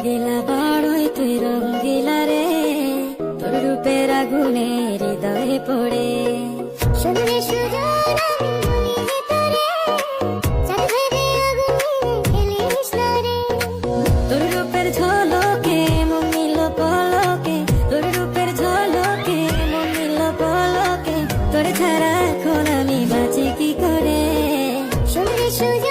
রঙ্গিলা বড়ই তুই রঙ্গিলা রে। তোর রূপের আগুনে হৃদয়ে পড়ে। শুনলে এখন আমি বাঁচি কি করে? শুনলে সুযোগ